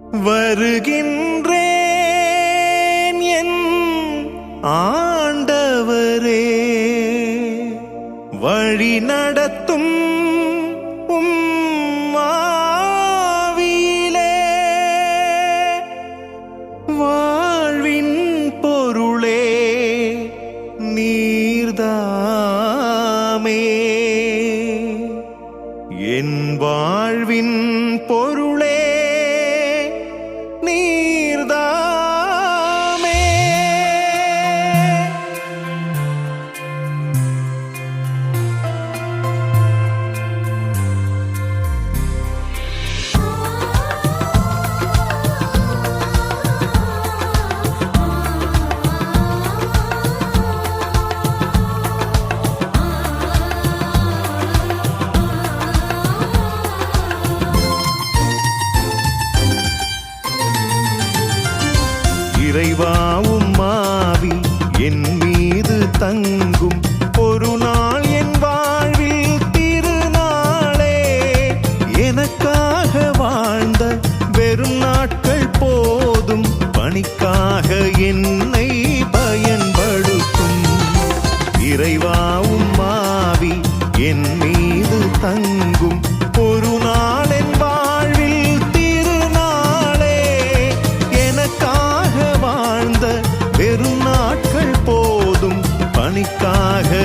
வருகின்றேன் என் ஆண்டவரே. வழி நடத்தும் உம்மாவிலே வாழ்வின் பொருளே நீர்தாமே. என் வாழ்வின் பொருள் का घर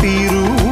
Piru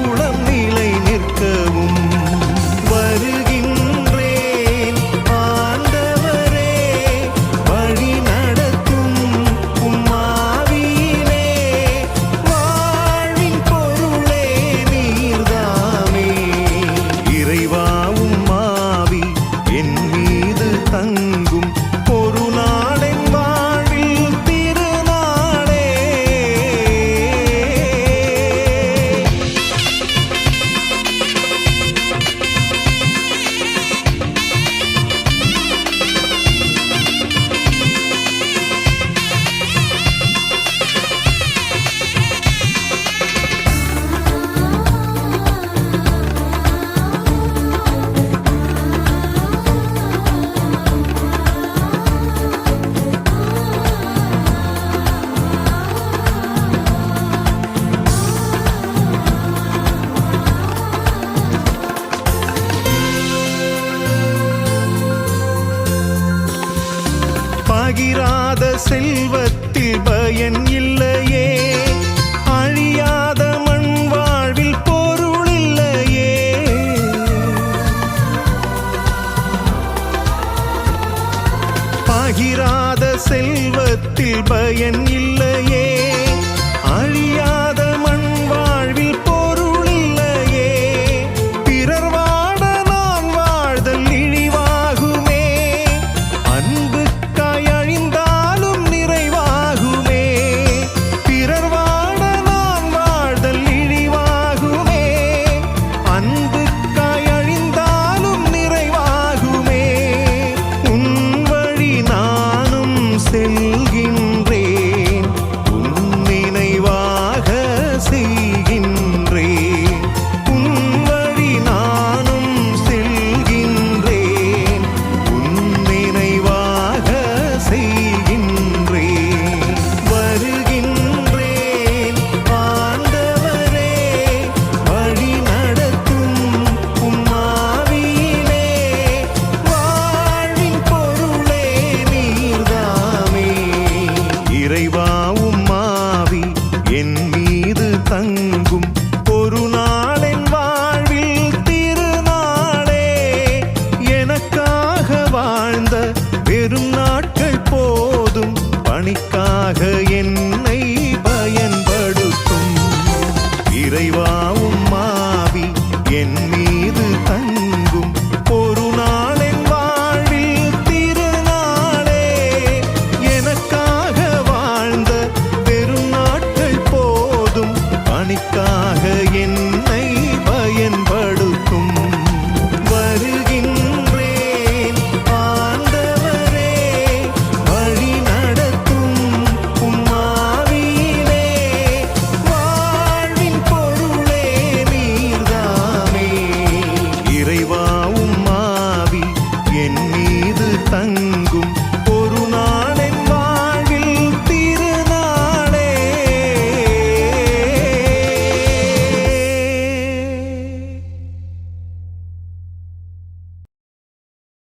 அகிராத செல்வத்தில் பயன் இல்லையே. அழியாத மண் வாழ்வில் பொருள் இல்லையே. பகிராத செல்வத்தில் பயன் இல்லையே. அழியா மீது தங்கும்